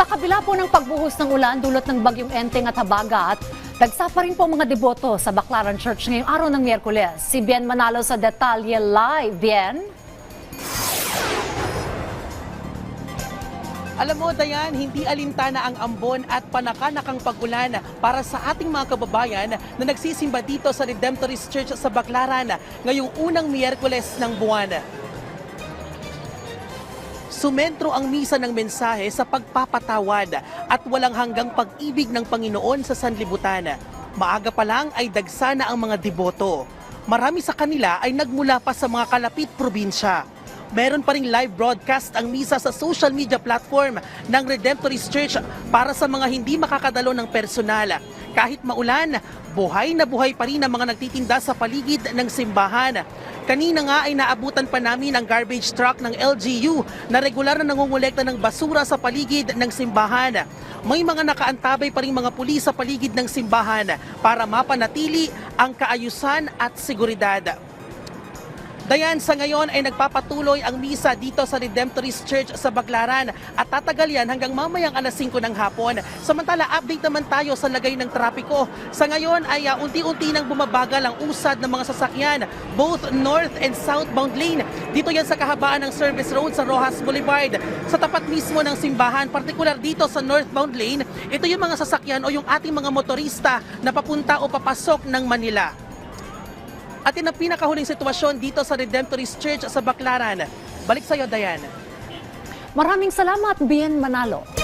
Sa kabila po ng pagbuhos ng ulan dulot ng bagyong Enteng at Habagat, nagsapa rin po mga deboto sa Baclaran Church ngayong araw ng Miyerkules. Si Bien Manalo sa detalye live. Bien? Alam mo, Dayan, hindi alintana ang ambon at panakanakang pagulan para sa ating mga kababayan na nagsisimba dito sa Redemptorist Church sa Baclaran ngayong unang Miyerkules ng buwan. Sumentro ang misa ng mensahe sa pagpapatawad at walang hanggang pag-ibig ng Panginoon sa sanlibutan. Maaga pa lang ay dagsa na ang mga deboto. Marami sa kanila ay nagmula pa sa mga kalapit probinsya. Meron pa ring live broadcast ang misa sa social media platform ng Redemptorist Church para sa mga hindi makakadalo ng personal. Kahit maulan, buhay na buhay pa rin ang mga nagtitinda sa paligid ng simbahan. Kanina nga ay naabutan pa namin ang garbage truck ng LGU na regular na nangungulekta ng basura sa paligid ng simbahan. May mga nakaantabay pa rin mga pulis sa paligid ng simbahan para mapanatili ang kaayusan at seguridad. Dayan, sa ngayon ay nagpapatuloy ang misa dito sa Redemptorist Church sa Baclaran at tatagal yan hanggang mamayang alas 5 ng hapon. Samantala, update naman tayo sa lagay ng trapiko. Sa ngayon ay uh, unti-unti nang bumabagal ang usad ng mga sasakyan, both north and southbound lane. Dito yan sa kahabaan ng service road sa Rojas Boulevard. Sa tapat mismo ng simbahan, partikular dito sa northbound lane, ito yung mga sasakyan o yung ating mga motorista na papunta o papasok ng Manila. At yun ang pinakahuling sitwasyon dito sa Redemptorist Church sa Baclaran. Balik sa'yo, Dayan. Maraming salamat, Bien Manalo.